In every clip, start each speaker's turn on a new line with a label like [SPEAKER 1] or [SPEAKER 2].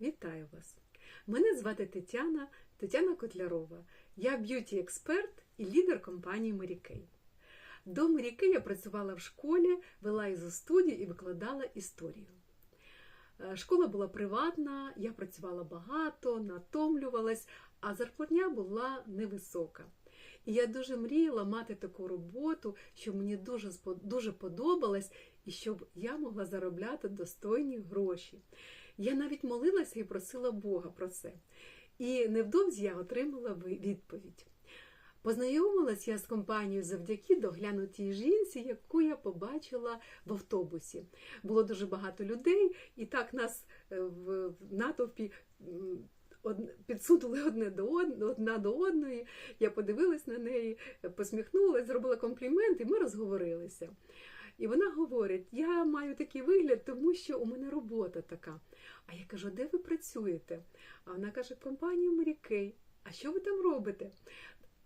[SPEAKER 1] Вітаю вас! Мене звати Тетяна Тетяна Котлярова. Я б'юті-експерт і лідер компанії Марікей. До Марікей я працювала в школі, вела ізо студію і викладала історію. Е, Школа була приватна, я працювала багато, натомлювалась, а зарплатня була невисока. І я дуже мріяла мати таку роботу, що мені дуже, дуже подобалась, і щоб я могла заробляти достойні гроші. Я навіть молилася і просила Бога про це. І невдовзі я отримала відповідь. Познайомилась я з компанією завдяки доглянутій жінці, яку я побачила в автобусі. Було дуже багато людей, і так нас е, в натовпі підсунули одне до одна до одної. Я подивилась на неї, посміхнулася, зробила комплімент, і ми розговорилися. І вона говорить: я маю такий вигляд, тому що у мене робота така. А я кажу, де ви працюєте? А вона каже, компанія Марікей. А що ви там робите?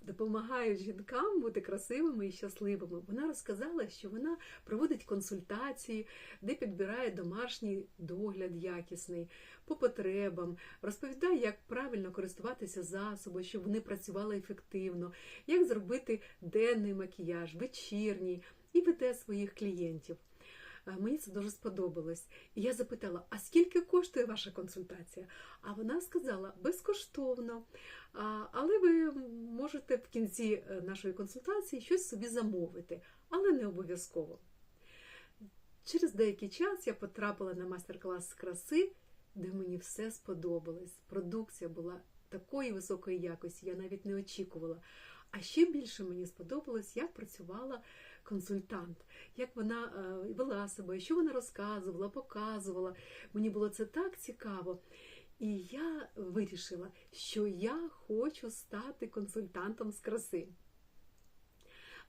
[SPEAKER 1] Допомагають жінкам бути красивими і щасливими. Вона розказала, що вона проводить консультації, де підбирає домашній догляд якісний по потребам, розповідає, як правильно користуватися засобом, щоб вони працювали ефективно, як зробити денний макіяж, вечірній, і веде своїх клієнтів. Е, Мені це дуже сподобалось. І я запитала, а скільки коштує ваша консультація? А вона сказала, безкоштовно. Але ви можете в кінці е, нашої консультації щось собі замовити, але не обов'язково. Через деякий час я потрапила на майстер-клас з краси, де мені все сподобалось. Продукція була такої високої якості, я навіть не очікувала. А ще більше мені сподобалось, як працювала консультант, як вона е, вела себе, що вона розказувала, показувала. Мені було це так цікаво. І я вирішила, що я хочу стати консультантом з краси.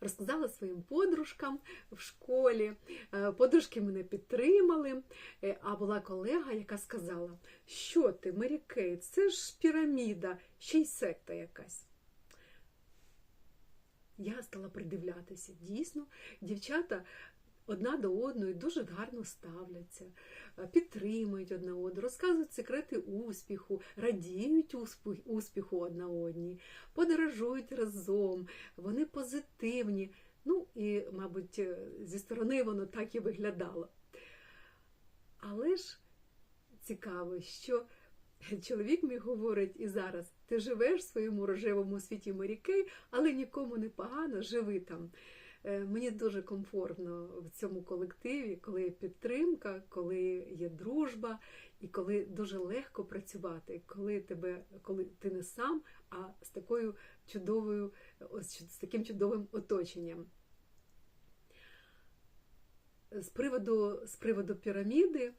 [SPEAKER 1] Розказала своїм подружкам в школі. Е, Подружки мене підтримали. Е, А була колега, яка сказала, що ти, Мері Кейт, це ж піраміда, ще й секта якась. Я стала придивлятися. Дійсно, дівчата одна до одної дуже гарно ставляться, е, підтримують одна одну, розказують секрети успіху, радіють успіху одна одній, подорожують разом, вони позитивні. Ну і, мабуть, е, зі сторони воно так і виглядало. Але ж цікаво, що чоловік мій говорить і зараз: ти живеш в своєму рожевому світі Марікей, але нікому не погано, живи там. Е, Мені дуже комфортно в цьому колективі, коли є підтримка, коли є дружба, і коли дуже легко працювати, коли тебе, коли ти не сам, а з такою чудовою, з таким чудовим оточенням. З приводу, з приводу піраміди,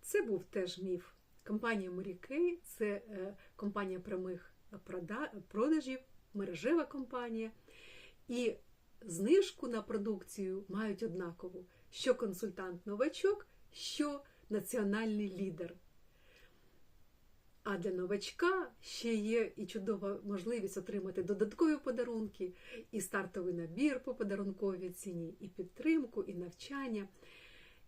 [SPEAKER 1] це був теж міф. Компанія Морікей це е, компанія прямих продажів, мережева компанія. І знижку на продукцію мають однакову, що консультант-новачок, що національний лідер. А для новачка ще є і чудова можливість отримати додаткові подарунки, і стартовий набір по подарунковій ціні, і підтримку, і навчання.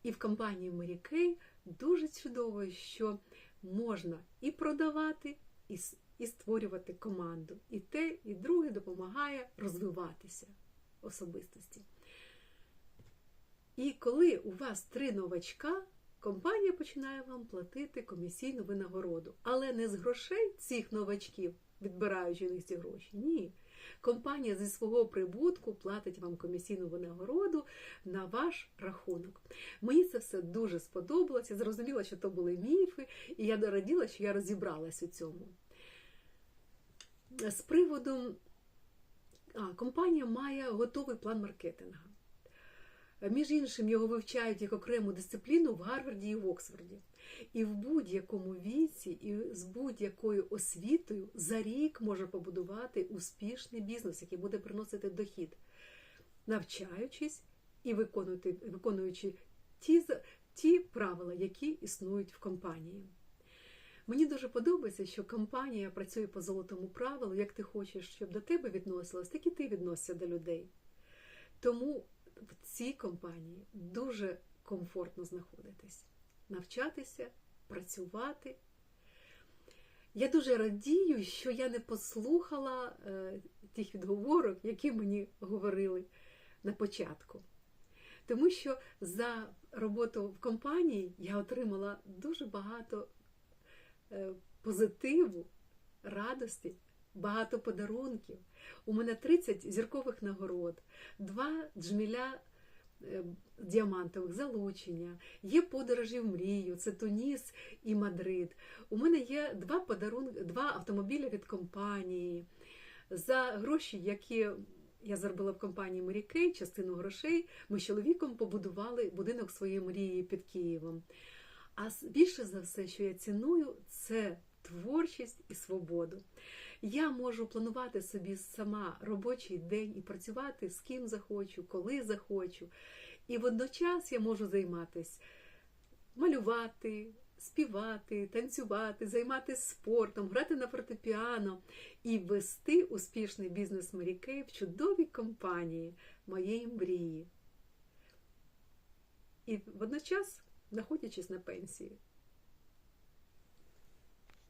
[SPEAKER 1] І в компанії Марікей дуже чудово, що можна і продавати, і, і створювати команду. І те, і друге допомагає розвиватися особистості. І коли у вас три новачка, компанія починає вам платити комісійну винагороду. Але не з грошей цих новачків, відбираючи у них ці гроші. Ні. Компанія зі свого прибутку платить вам комісійну винагороду на ваш рахунок. Мені це все дуже сподобалося. Зрозуміла, що то були міфи, і я раділа, що я розібралась у цьому. З приводу а, компанія має готовий план маркетингу. Між іншим, його вивчають як окрему дисципліну в Гарварді і в Оксфорді. І в будь-якому віці, і з будь-якою освітою за рік може побудувати успішний бізнес, який буде приносити дохід, навчаючись і виконуючи, ті, ті правила, які існують в компанії. Мені дуже подобається, що компанія працює по золотому правилу, як ти хочеш, щоб до тебе відносилось, так і ти відносишся до людей. Тому в цій компанії дуже комфортно знаходитись, навчатися, працювати Я дуже радію, що я не послухала е, тих відговорок, які мені говорили на початку. Тому що за роботу в компанії я отримала дуже багато е, позитиву, радості, багато подарунків. У мене 30 зіркових нагород, два джміля е, діамантових залучення, є подорожі в мрію, це Туніс і Мадрид. У мене є два подарунки, два автомобілі від компанії. За гроші, які я заробила в компанії Морікей, частину грошей, ми з чоловіком побудували будинок своєї мрії під Києвом. А більше за все, що я ціную, це творчість і свободу. Я можу планувати собі сама робочий день і працювати з ким захочу, коли захочу. І водночас я можу займатися малювати, співати, танцювати, займатися спортом, грати на фортепіано і вести успішний бізнес Марікей в чудовій компанії моєї мрії. І водночас знаходячись на пенсії.